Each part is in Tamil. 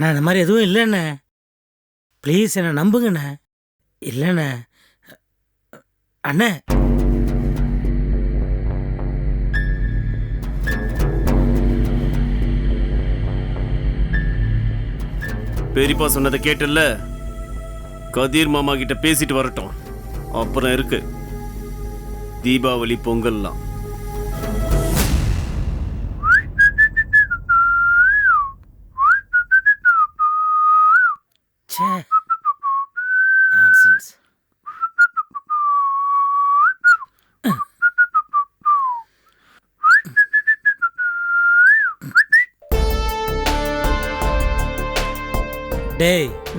அண்ணா இந்த மாதிரி எதுவும் இல்லைண்ணே. ப்ளீஸ் என்னை நம்புங்கண்ணே. இல்லைண்ணே. அண்ணே. பெரியப்பா சொன்னதை கேட்டல்ல? கதீர் மாமா கிட்ட பேசிட்டு வரட்டும். அப்புறம் இருக்கு. தீபாவளி பொங்கல்லாம்.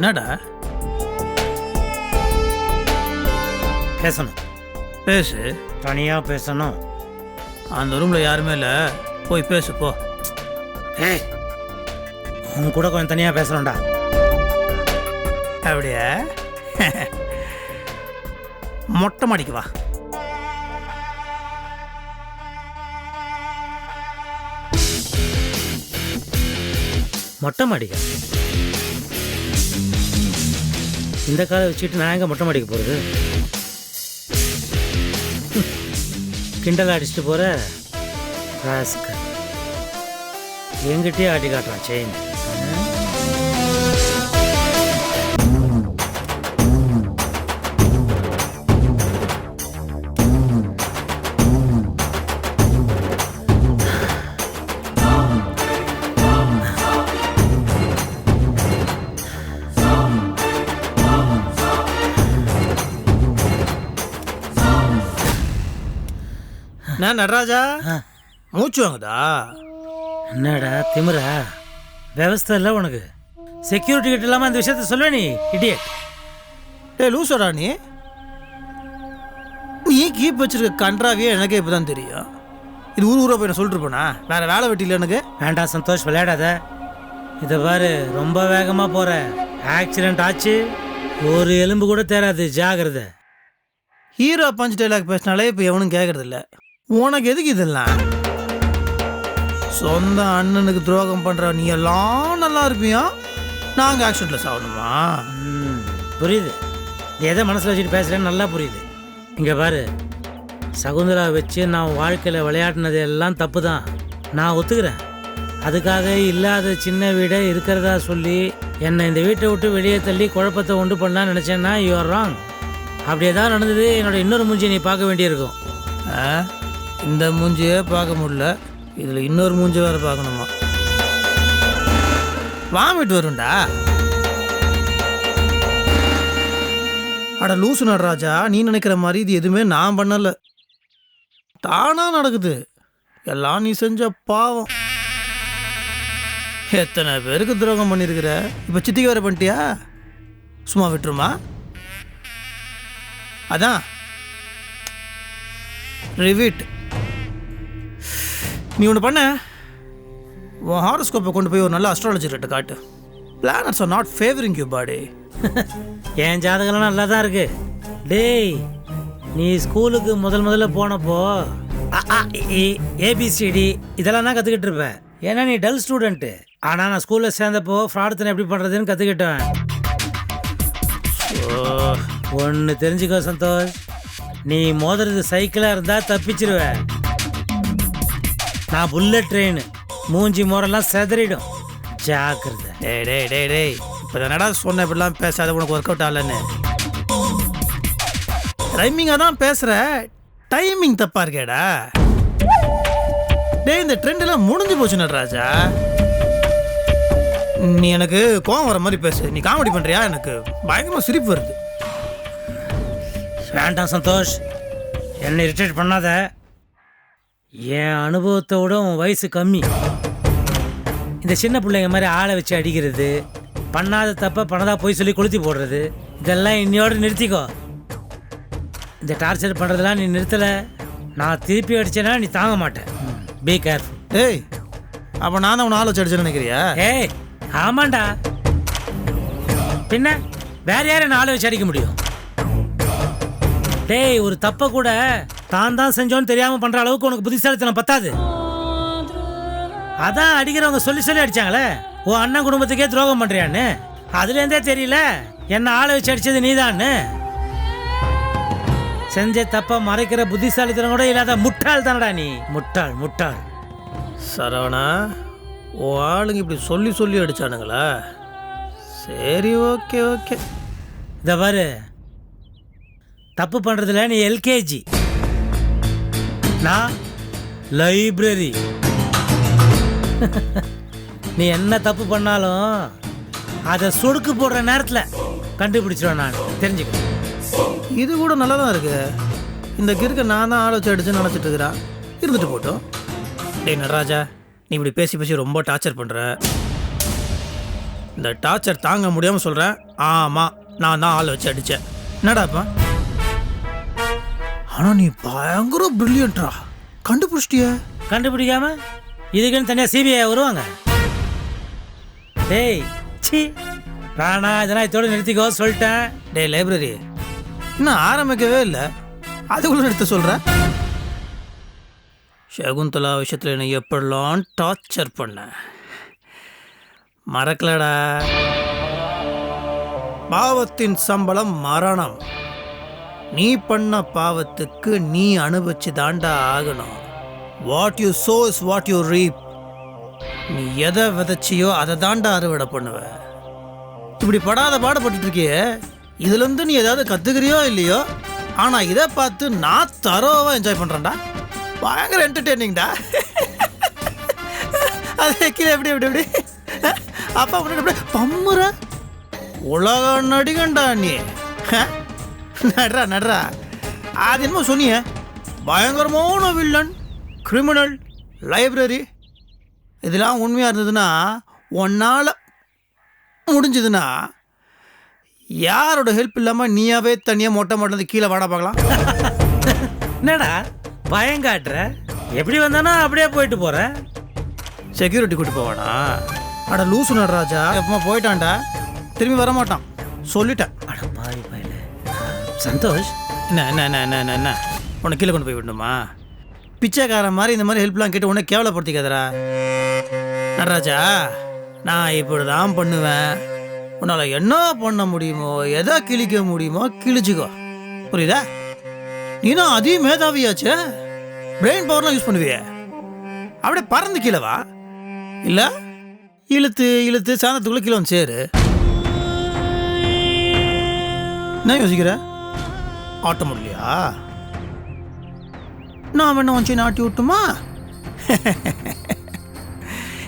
என்னடா? பேசணும். பேசு. தனியாக பேசணும். அந்த ரூம்ல யாருமே இல்லை. போய் பேசு போ. ஏய் உன் கூட கொஞ்சம் தனியாக பேசணும்டா. அப்படியே? மொட்டை மாடிக்கு வா. மொட்டை மாடிக்கா? இந்த காலை வச்சுட்டு நான் எங்கே மொட்டை மாடிக்க போகிறது கிண்டல் அடிச்சுட்டு போகிற ராஸ்க்கு எங்கிட்டே ஆட்டி காட்டுறான் செயின் நான் நடராஜா. மூச்சு வாங்குதா? என்னடா திமிரா? விவஸ்தை இல்லை உனக்கு. செக்யூரிட்டி கிட்ட இல்லாமல் இந்த விஷயத்த சொல்லுவே நீ இடியட் ஏய் லூசடா நீ. நீ கீப் வச்சிருக்க கன்றாவியே எனக்கே இப்பதான் தெரியும். இது ஊர் ஊரா போய் நான் சொல்லிட்டு இருப்பேனா? வேற வேலை வெட்டியில் எனக்கு. வேண்டாம் சந்தோஷ் விளையாடாத. இதை பாரு ரொம்ப வேகமாக போற. ஆக்சிடென்ட் ஆச்சு. ஒரு எலும்பு கூட தேராது ஜாகிரதை. ஹீரோ பஞ்ச் டைலாக் பேசினாலே இப்போ எவனும் கேட்கறது இல்ல உனக்கு எதுக்கு இதெல்லாம்? சொந்த அண்ணனுக்கு துரோகம் பண்ற நீ எல்லாம் நல்லா இருப்பியா? நாங்கள் ஆக்சிடென்ட்ல சாகணுமா? ம், புரியுது. எதை மனசில் வச்சுட்டு பேசுகிறேன்னு நல்லா புரியுது. இங்கே பாரு. சகுந்தரா வச்சு நான் வாழ்க்கையில் விளையாடினது எல்லாம் தப்பு தான் நான் ஒத்துக்கிறேன். அதுக்காக இல்லாத சின்ன வீடை இருக்கிறதா சொல்லி என்னை இந்த வீட்டை விட்டு வெளியே தள்ளி குழப்பத்தை உண்டு பண்ணலான்னு நினச்சேன்னா யூ ஆர் ராங் அப்படி ஏதாவது நடந்தது. என்னோட இன்னொரு மூஞ்சி நீ பார்க்க வேண்டியிருக்கும். ஆ? இந்த மூஞ்சியே பார்க்க முடியல. இதில் இன்னொரு மூஞ்சி வேற பார்க்கணுமா? வாமிட் வரும்டா. அட லூசு நடராஜா நீ நினைக்கிற மாதிரி இது எதுவுமே நான் பண்ணலை. தானாக நடக்குது. எல்லாம் நீ செஞ்ச பாவம். எத்தனை பேருக்கு துரோகம் பண்ணியிருக்கிற இப்போ சித்திக்கு வேற பண்ணிட்டியா? சும்மா விட்டுருமா? அதான். ரிவிட் நீ ஒன்று பண்ண. உன் ஹாரோஸ்கோப்பை கொண்டு போய் ஒரு நல்ல அஸ்ட்ராலஜர்கிட்ட காட்டு planets are not favouring you பாடி என் ஜாதகம்லாம் நல்லா தான் இருக்கு. டேய் நீ ஸ்கூலுக்கு முதல் முதல்ல போனப்போ ஏபிசிடி இதெல்லாம் தான் கற்றுக்கிட்டு இருப்பேன். ஏன்னா நீ டல் ஸ்டூடெண்ட்டு ஆனால் நான் ஸ்கூலில் சேர்ந்தப்போ ஃப்ராடுத்தனை எப்படி பண்ணுறதுன்னு கற்றுக்கிட்டேன் ஒன்று தெரிஞ்சுக்கோ சந்தோஷ். நீ மோதுறது சைக்கிளாக இருந்தால் தப்பிச்சிருவேன். நான் புல்லட் ட்ரெயின் மூஞ்சி மோரெல்லாம் செதறிடும். ஜாக்கிரதை. டேய் டேய் டேய் டேய். இப்போ நடா சொன்ன இப்படிலாம் பேசாத உனக்கு ஒர்க் அவுட் ஆகலன்னு. ரைமிங்காக தான் பேசுகிற டைமிங் தப்பாக இருக்கேடா. டேய் இந்த ட்ரெண்ட் எல்லாம் முடிஞ்சு போச்சு நடராஜா நீ எனக்கு கோவம் வர மாதிரி பேசு. நீ காமெடி பண்ணுறியா எனக்கு பயங்கரமாக சிரிப்பு வருது. வேண்டாம் சந்தோஷ். என்னை இரிட்டேட் பண்ணாத. என் அனுபவத்தை விட உன் வயசு கம்மி. இந்த சின்ன பிள்ளைங்க மாதிரி ஆளை வச்சு அடிக்கிறது பண்ணாத தப்ப பண்ணதா போய் சொல்லி கொளுத்தி போடுறது இதெல்லாம் இன்னையோட நிறுத்திக்கோ. இந்த டார்ச்சர் பண்ணுறதெல்லாம் நீ நிறுத்தலை. நான் திருப்பி அடிச்சேன்னா நீ தாங்க மாட்டேன். பி கேர்ஃபுல் டேய் அப்போ நான் தான் உன்னை ஆளை வச்சு அடிச்சேன்னு நினைக்கிறியா? ஏய் ஆமாண்டா. பின்ன வேற யாரை நாளை வச்சு அடிக்க முடியும்? டேய் ஒரு தப்ப கூட தான் தான் செஞ்சோன்னு தெரியாம பண்ற அளவுக்கு உனக்கு புத்திசாலித்தனம் பத்தாது. அதான் அடிக்கிறவங்க சொல்லி சொல்லி அடிச்சாங்களே. உன் அண்ணன் குடும்பத்துக்கே துரோகம் பண்றியான்னு? அதுலேருந்தே தெரியல. என்ன ஆளை வச்சு அடிச்சது நீதான்னு? செஞ்ச தப்ப மறைக்கிற புத்திசாலித்தனம் கூட இல்லாத முட்டாள் தானடா நீ. முட்டாள் முட்டாள். சரவணா உன் ஆளுங்க இப்படி சொல்லி சொல்லி அடிச்சானுங்களா? சரி ஓகே ஓகே. இத பாரு. தப்பு பண்றதுல நீ எல்கேஜி. நான் லைப்ரரி. நீ என்ன தப்பு பண்ணாலும் அதை சொடுக்கு போடுற நேரத்தில் கண்டுபிடிச்சிடுவேன் நான். தெரிஞ்சுக்க. இது கூட நல்லா தான் இருக்கு. இந்த கிறுக்க நான் தான் ஆலோசனை வச்சு அடிச்சுன்னு நினச்சிட்டு இருக்கிறா. இருந்துட்டு போட்டோம். டே நடராஜா நீ இப்படி பேசி பேசி ரொம்ப டார்ச்சர் பண்ணுற இந்த டார்ச்சர் தாங்க முடியாமல் சொல்கிறேன் ஆமாம் நான் தான் ஆளை வச்சு அடித்தேன் என்னடாப்பா ஆனால் நீ பயங்கர பிரில்லியன்ட்ரா கண்டுபிடிச்சிட்டிய? கண்டுபிடிக்காம? இதுக்குன்னு தனியாக சிபிஐ வருவாங்க? டேய் சி ராணா இதெல்லாம் இதோட நிறுத்திக்கோ சொல்லிட்டேன். டேய் லைப்ரரி இன்னும் ஆரம்பிக்கவே இல்லை. அதுக்குள்ள எடுத்து சொல்கிற சகுந்தலா விஷயத்தில் என்னை எப்படிலாம் டார்ச்சர் பண்ண? மறக்கலடா. பாவத்தின் சம்பளம் மரணம். நீ பண்ண பாவத்துக்கு நீ அனுபவிச்சு தாண்டா ஆகணும். What you sow is what you reap நீ எதை விதைச்சியோ அதை தாண்டா அறுவடை பண்ணுவ. இப்படி படாத பாடுபட்டு இருக்கியே இதுலேருந்து நீ ஏதாவது கற்றுக்கிறியோ இல்லையோ ஆனால் இதை பார்த்து நான் தரோவா என்ஜாய் பண்ணுறேன்டா பயங்கர என்டர்டெய்னிங்டா அது கீழே எப்படி எப்படி எப்படி? அப்பா முன்னாடி அப்படியே பம்முற. உலக நடிகண்டா நீ. ஹ? நட்ரா நட்ரா அது என்னமோ சொன்னியே? பயங்கரமான வில்லன் கிரிமினல் லைப்ரரி இதெல்லாம் உண்மையாக இருந்ததுன்னா உன்னால் முடிஞ்சதுன்னா யாரோட ஹெல்ப் இல்லாமல் நீயாவே தனியாக மொட்டை மாட்டது கீழே வாடா பார்க்கலாம். என்னடா பயம் காட்டுற எப்படி வந்தானோ அப்படியே போயிட்டு போற? செக்யூரிட்டி கூட்டி போவானா? அட லூசு நடராஜா எப்பமா போயிட்டான்டா. திரும்பி வர மாட்டான் சொல்லிட்டேன். அட பாவி சந்தோஷ் என்ன என்ன என்ன என்ன என்ன என்ன? உன்னை கீழே கொண்டு போய் விடணுமா? பிச்சைக்காரன் மாதிரி இந்த மாதிரி ஹெல்ப்லாம் கேட்டு உன்னை கேவலப்படுத்திக்காதரா நடராஜா நான் இப்படி தான் பண்ணுவேன். உன்னால் என்ன பண்ண முடியுமோ எதை கிழிக்க முடியுமோ கிழிச்சிக்கோ. புரியுதா? நீனும் அதையும் மேதாவியாச்சே? Brain பவர்லாம் use பண்ணுவியே. அப்படியே பறந்து கீழே வா. இல்லை இழுத்து இழுத்து சாந்தத்துக்குள்ளே கீழே வந்து சேரு. என்ன யோசிக்கிறேன் ஆட்ட முடியலையா நான் வேணும் வச்சு நாட்டி விட்டுமா?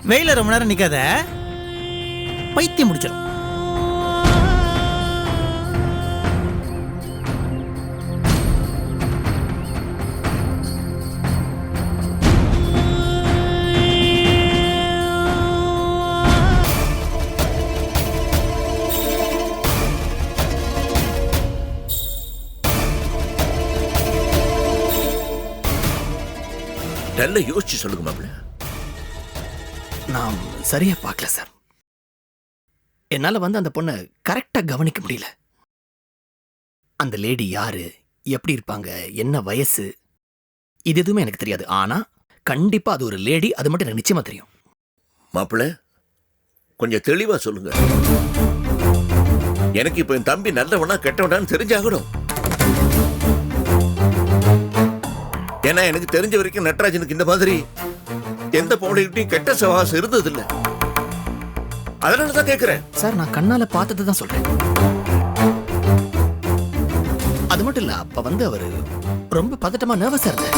வெயில ரொம்ப நேரம் நிக்காத. பைத்தியம் முடிச்சிடும் நல்ல யோசிச்சு சொல்லுங்க மாப்பிள்ள. நான் சரியா பார்க்கல சார். என்னால் வந்து அந்த பொண்ணை கரெக்டாக கவனிக்க முடியல. அந்த லேடி யாரு எப்படி இருப்பாங்க என்ன வயசு இது எதுவுமே எனக்கு தெரியாது. ஆனா கண்டிப்பா அது ஒரு லேடி அது மட்டும் எனக்கு நிச்சயமா தெரியும். மாப்பிள்ள கொஞ்சம் தெளிவா சொல்லுங்க. எனக்கு இப்ப என் தம்பி நல்லவனா கெட்டவனான்னு தெரிஞ்சாகணும். ஏன்னா எனக்கு தெரிஞ்ச வரைக்கும் நட்ராஜனுக்கு இந்த மாதிரி எந்த பொம்பளைகிட்டையும் கெட்ட சவாசம் இருந்ததில்லை. அதனால தான் கேட்குறேன் சார் நான் கண்ணால பார்த்தது தான் சொல்றேன். அது மட்டும் இல்ல அப்ப வந்து அவரு ரொம்ப பதட்டமா நர்வஸா இருந்தார்.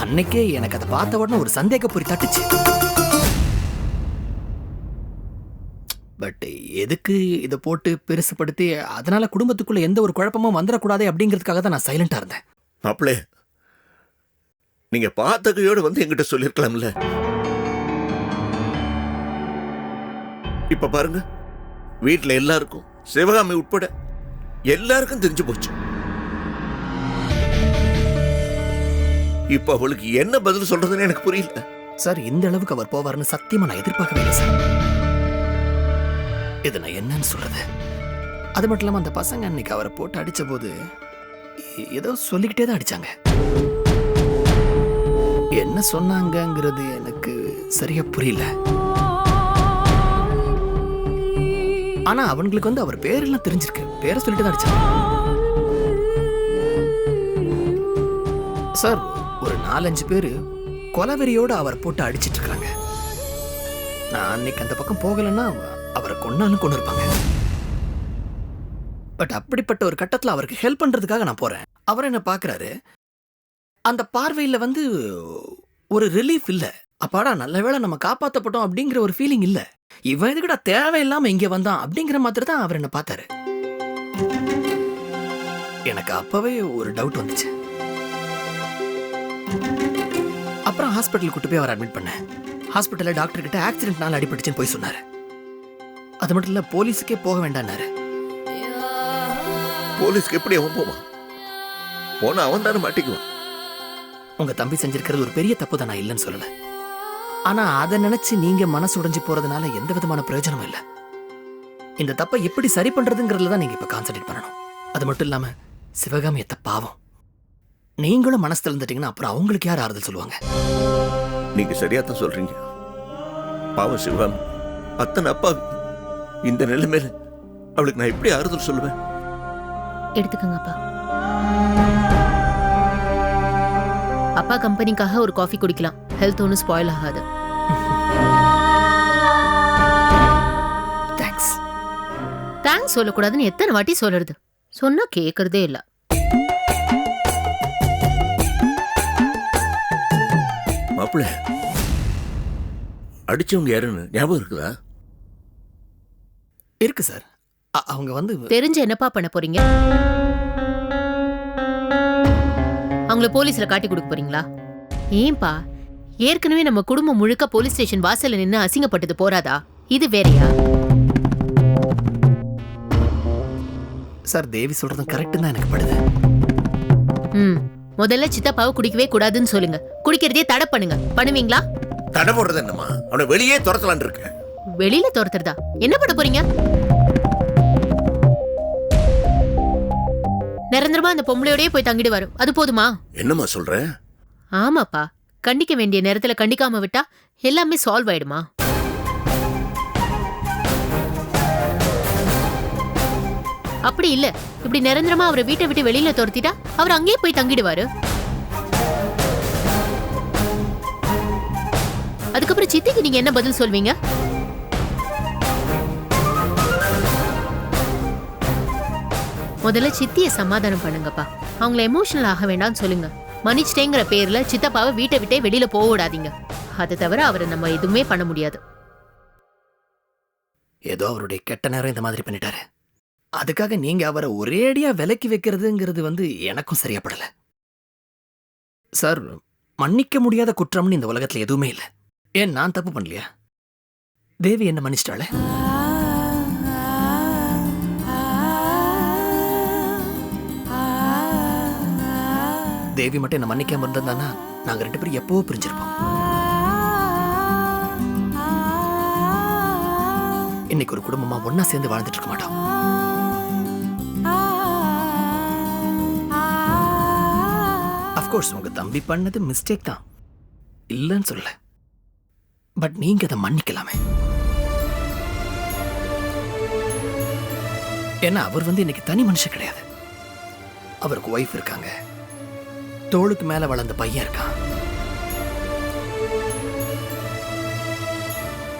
அன்னைக்கே எனக்கு அதை பார்த்த உடனே ஒரு சந்தேக பொறி தட்டுச்சு. பட் எதுக்கு இதை போட்டு பெருசுப்படுத்தி அதனால குடும்பத்துக்குள்ள எந்த ஒரு குழப்பமும் வந்துடக்கூடாது அப்படிங்கிறதுக்காக தான் நான் சைலண்டா இருந்தேன். மாப்பிளே நீங்க பார்த்த வந்து என்கிட்ட சொல்லியிருக்கலாம்ல இப்ப பாருங்க வீட்டில் எல்லாருக்கும் சிவகாமி உட்பட எல்லாருக்கும் தெரிஞ்சு போச்சு. இப்ப அவளுக்கு என்ன பதில் சொல்றதுன்னு எனக்கு புரியல. சார் இந்த அளவுக்கு அவர் போவார்னு சத்தியமா நான் எதிர்பார்க்கவே இல்லை சார். இது நான் என்னன்னு சொல்றது? அது மட்டும் இல்லாமல் அந்த பசங்க அன்னைக்கு அவரை போட்டு அடித்த போது ஏதோ சொல்லிக்கிட்டே தான் அடிச்சாங்க. என்ன சொன்னாங்கங்கிறது எனக்கு சரியா புரியல. ஆனா அவங்களுக்கு வந்து அவர் பேரெல்லாம் தெரிஞ்சிருக்கு. பேரை சொல்லிட்டு தான் அடிச்சாங்க. சார் ஒரு நாலஞ்சு பேரு கொலவெறியோட அவர் போட்டு அடிச்சிட்டு இருக்காங்க. நான் அன்னைக்கு அந்த பக்கம் போகலைன்னா அவரை கொன்னாலும் கொண்டு இருப்பாங்க பட் அப்படிப்பட்ட ஒரு கட்டத்தில் அவருக்கு ஹெல்ப் பண்றதுக்காக நான் போறேன். அவர் என்ன பாக்குறாரு அந்த பார்வையில வந்து ஒரு ரிலீஃப் இல்ல. அப்பாடா நல்ல வேளை நம்ம காப்பாற்றப்பட்டோம் அப்படிங்கிற ஒரு ஃபீலிங் இல்ல. இவன் எதுக்குடா தேவையில்லாம இங்கே வந்தான் அப்படிங்கிற மாதிரி தான் அவர் என்ன பார்த்தாரு. எனக்கு அப்பவே ஒரு டவுட் வந்துச்சு. அப்புறம் ஹாஸ்பிட்டல் கூட்டு போய் அவர் அட்மிட் பண்ணேன். ஹாஸ்பிட்டல்ல டாக்டர் கிட்ட ஆக்சிடென்ட்னால அடிபட்டுச்சுன்னு போய் சொன்னார். அது மட்டும் இல்ல போலீஸுக்கே போக வேண்டான்னாரு போலீஸ்க்கு எப்படி அவன் போவான்? போனா அவன் தானே மாட்டிக்குவான். உங்க தம்பி செஞ்சிருக்கிறது ஒரு பெரிய தப்பு தான் நான் இல்லைன்னு சொல்லல. ஆனா அதை நினைச்சு நீங்க மனசு உடைஞ்சு போறதுனால எந்த விதமான பிரயோஜனமும் இல்ல. இந்த தப்பை எப்படி சரி பண்றதுங்கிறதுல தான் நீங்க இப்ப கான்சென்ட்ரேட் பண்ணணும். அது மட்டும் இல்லாம சிவகாமி எத்த பாவம். நீங்களும் மனசு திறந்துட்டீங்கன்னா அப்புறம் அவங்களுக்கு யார் ஆறுதல் சொல்லுவாங்க? நீங்க சரியா தான் சொல்றீங்க. பாவம் சிவகாமி. அத்தனை அப்பாவி. இந்த நிலைமையில அவளுக்கு நான் எப்படி ஆறுதல் சொல்லுவேன்? எடுத்துக்கங்க அப்பா அப்பா கம்பெனிக்காக ஒரு காஃபி குடிக்கலாம். ஹெல்த் ஒன்றும் ஸ்பாயில் ஆகாது. தேங்க்ஸ் தேங்க்ஸ் சொல்லக்கூடாதுன்னு எத்தனை வாட்டி சொல்லுறது சொன்னா கேட்கறதே இல்ல. மாப்பிள்ள அடிச்சவங்க யாருன்னு ஞாபகம் இருக்குதா? இருக்கு சார். அவங்க வந்து தெரிஞ்சு என்னப்பா பண்ண போறீங்க? அவங்கள போலீஸ்ல காட்டி கொடுக்க போறீங்களா? ஏன்பா ஏற்கனவே நம்ம குடும்பம் முழுக்க போலீஸ் ஸ்டேஷன் வாசல்ல நின்னு அசிங்கப்பட்டது போறாதா? இது வேறயா? சார் தேவி சொல்றதும் கரெக்ட் தான் எனக்கு படுது. ம் முதல்ல சித்தப்பாவை குடிக்கவே கூடாதுன்னு சொல்லுங்க. குடிக்கிறதே தடை பண்ணுங்க. பண்ணுவீங்களா? தடை போடுறது என்னம்மா? அவனை வெளியே துரத்தலான் இருக்க வெளியில துரத்துறதா? என்ன பண்ண போறீங்க? நிரந்தரமா அந்த பொம்பளையோடயே போய் தங்கிடுவாரு. அது போதுமா? என்னம்மா சொல்ற? ஆமாப்பா. கண்டிக்க வேண்டிய நேரத்துல கண்டிக்காம விட்டா எல்லாமே சால்வ் ஆயிடுமா? அப்படி இல்ல. இப்படி நிரந்தரமா அவரை வீட்டை விட்டு வெளியில துரத்திட்டா அவர் அங்கேயே போய் தங்கிடுவாரு. அதுக்கப்புறம் சித்திக்கு நீங்க என்ன பதில் சொல்வீங்க? முதல்ல சித்தியை சமாதானம் பண்ணுங்கப்பா. அவங்கள எமோஷனல் ஆக வேண்டாம்னு சொல்லுங்க. மன்னிச்சிட்டேங்கிற பேர்ல சித்தப்பாவை வீட்டை விட்டே வெளியில போக விடாதீங்க. அதை தவிர அவரை நம்ம எதுவுமே பண்ண முடியாது. ஏதோ அவருடைய கெட்ட நேரம் இந்த மாதிரி பண்ணிட்டாரு. அதுக்காக நீங்க அவரை ஒரேடியா விலக்கி வைக்கிறதுங்கிறது வந்து எனக்கும் சரியாப்படல. சார் மன்னிக்க முடியாத குற்றம்னு இந்த உலகத்துல எதுவுமே இல்லை. ஏன் நான் தப்பு பண்ணலையா? தேவி என்ன மன்னிச்சிட்டாளே? தேவி மட்டும் என்ன மன்னிக்காம இருந்திருந்தானா நாங்க ரெண்டு பேரும் எப்பவோ பிரிஞ்சிருப்போம். இன்னைக்கு ஒரு குடும்பமா ஒன்னா சேர்ந்து வாழ்ந்துட்டு இருக்க மாட்டோம். அஃப்கோர்ஸ் உங்க தம்பி பண்ணது மிஸ்டேக் தான். இல்லைன்னு சொல்லல. பட் நீங்க அதை மன்னிக்கலாமே. ஏன்னா அவர் வந்து இன்னைக்கு தனி மனுஷன் கிடையாது. அவருக்கு ஒய்ஃப் இருக்காங்க. தோளுக்கு மேல வளர்ந்த பையன் இருக்கான்.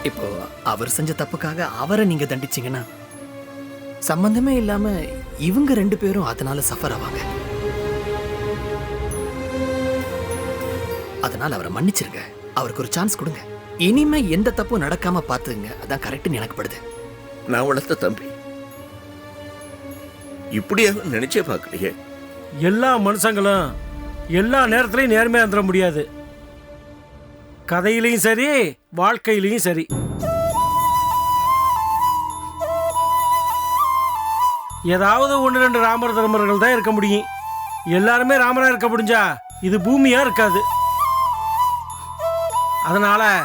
இப்போ அவர் செஞ்ச தப்புக்காக அவரை நீங்க தண்டிச்சீங்கன்னா சம்பந்தமே இல்லாம இவங்க ரெண்டு பேரும் அதனால சஃபர் ஆவாங்க. அதனால அவரை மன்னிச்சிருங்க. அவருக்கு ஒரு சான்ஸ் கொடுங்க. இனிமே எந்த தப்பும் நடக்காம பாத்துங்க அதான் கரெக்ட்னு எனக்கு படுது. நான் வளர்த்த தம்பி. இப்படியாக நினைச்சே பார்க்கலையே. எல்லா மனுஷங்களும் எல்லா நேரத்துலையும் நேர்மையாக இருந்துட முடியாது. கதையிலையும் சரி வாழ்க்கையிலையும் சரி. ஏதாவது ஒன்று ரெண்டு ராமர் தர்மர்கள் தான் இருக்க முடியும். எல்லாருமே ராமராக இருக்க முடிஞ்சா இது பூமியாக இருக்காது. அதனால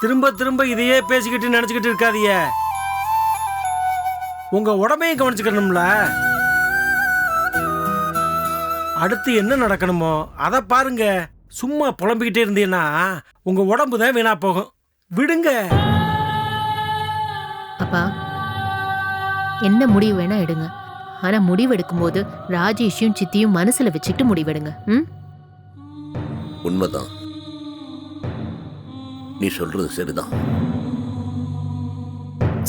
திரும்ப திரும்ப இதையே பேசிக்கிட்டு நினச்சிக்கிட்டு இருக்காதீங்க. உங்கள் உடம்பையும் கவனிச்சுக்கணும்ல. அடுத்து என்ன நடக்கணுமோ அதை பாருங்க. சும்மா புலம்பிக்கிட்டே இருந்தீங்கன்னா உங்க உடம்பு தான் வீணா போகும். விடுங்க. அப்பா என்ன முடிவு வேணா எடுங்க. ஆனா முடிவு எடுக்கும்போது ராஜேஷையும் சித்தியும் மனசுல வச்சுக்கிட்டு முடிவெடுங்க ம்? உண்மைதான். நீ சொல்றது சரிதான்.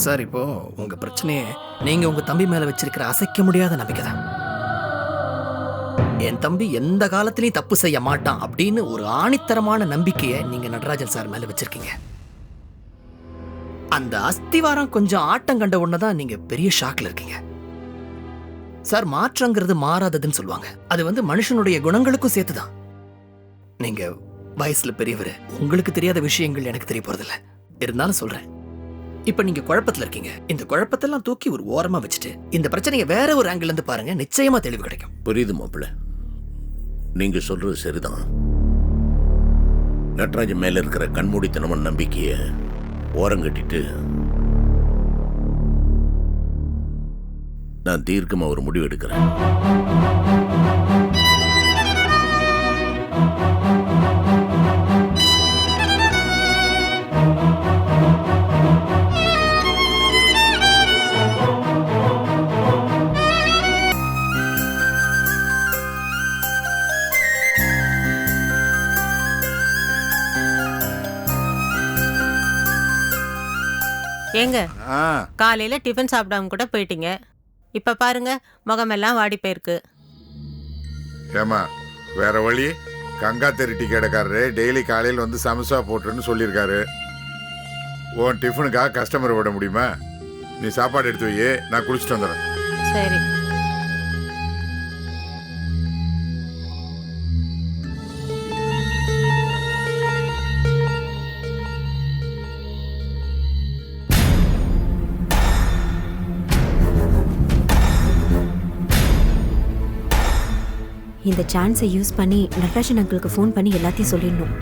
சார் இப்போ உங்க பிரச்சனையே நீங்க உங்க தம்பி மேல வச்சிருக்கிற அசைக்க முடியாத நம்பிக்கை தான் என் தம்பி எந்த காலத்திலையும் தப்பு செய்ய மாட்டான் அப்படின்னு ஒரு ஆணித்தரமான நம்பிக்கையை நீங்க நடராஜன் சார் மேல வச்சிருக்கீங்க. அந்த அஸ்திவாரம் கொஞ்சம் ஆட்டம் கண்ட உடனே தான் நீங்க பெரிய ஷாக்ல இருக்கீங்க. சார் மாற்றங்கிறது மாறாததுன்னு சொல்லுவாங்க. அது வந்து மனுஷனுடைய குணங்களுக்கும் சேர்த்துதான். நீங்க வயசுல பெரியவர் உங்களுக்கு தெரியாத விஷயங்கள் எனக்கு தெரிய போறதில்ல. இருந்தாலும் சொல்றேன். இப்ப நீங்க குழப்பத்துல இருக்கீங்க. இந்த குழப்பத்தெல்லாம் தூக்கி ஒரு ஓரமா வச்சுட்டு இந்த பிரச்சனையை வேற ஒரு ஆங்கிள் இருந்து பாருங்க நிச்சயமா தெளிவு கிடைக்கும். புரியுது மாப்பிள்ள. நீங்க சொல்றது சரிதான். நட்ராஜன் மேல இருக்கிற கண்மூடித்தனமான நம்பிக்கைய ஓரங்கட்டிட்டு நான் தீர்க்கமா ஒரு முடிவு எடுக்கிறேன். ஏங்க காலையில டிஃபன் சாப்பிடாம கூட போயிட்டீங்க. இப்ப பாருங்க முகமெல்லாம் வாடி போயிருக்கு. ஏமா வேற வழி? கங்கா தெரு டீ கடைக்காரரு டெய்லி காலையில் வந்து சமோசா போட்டுருன்னு சொல்லியிருக்காரு. உன் டிஃபனுக்காக கஸ்டமர் விட முடியுமா? நீ சாப்பாடு எடுத்து வை நான் குளிச்சுட்டு வந்துடுறேன். சரி. இந்த சான்ஸை யூஸ் பண்ணி நட்ராஜன் அங்கிளுக்கு ஃபோன் பண்ணி எல்லாத்தையும் சொல்லிடணும்.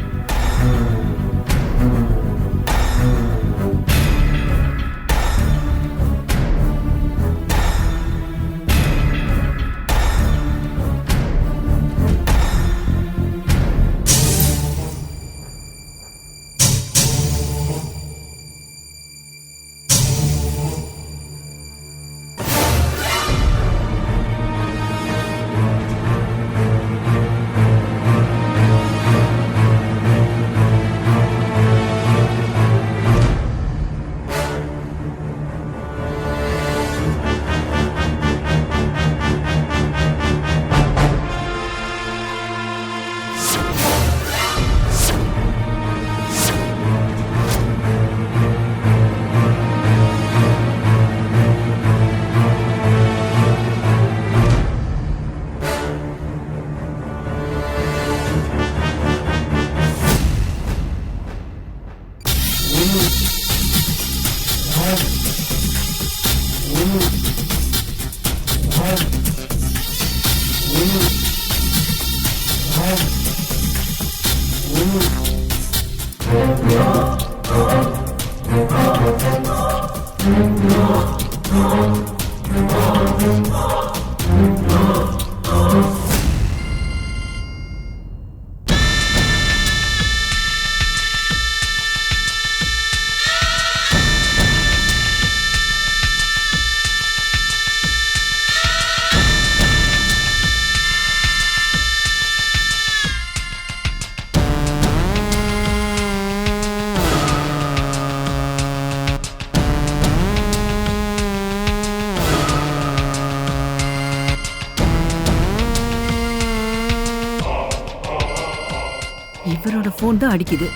ஃபோன் தான் அடிக்குது.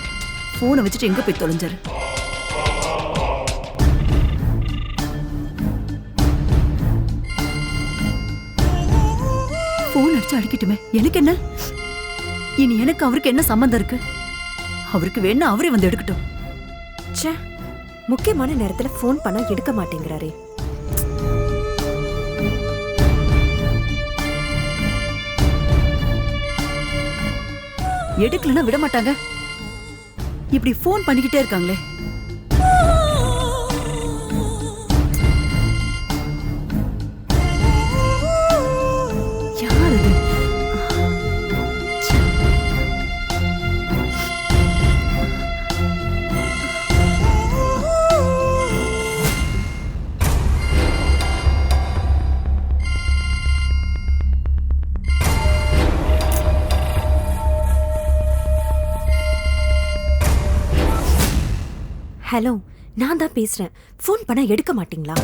ஃபோனை வச்சுட்டு எங்க போய் தொலைஞ்சாரு? ஃபோன் அடிச்சு அடிக்கட்டுமே. எனக்கு என்ன? இனி எனக்கு அவருக்கு என்ன சம்மந்தம் இருக்கு? அவருக்கு வேணா அவரே வந்து எடுக்கட்டும். ச்சே முக்கியமான நேரத்துல ஃபோன் பண்ணா எடுக்க மாட்டேங்கிறாரே. எடுக்கலன்னா விட மாட்டாங்க இப்படி ஃபோன் பண்ணிக்கிட்டே இருக்காங்களே. ஹலோ நான் தான் பேசுறேன். ஃபோன் பண்ணா எடுக்க மாட்டீங்களா?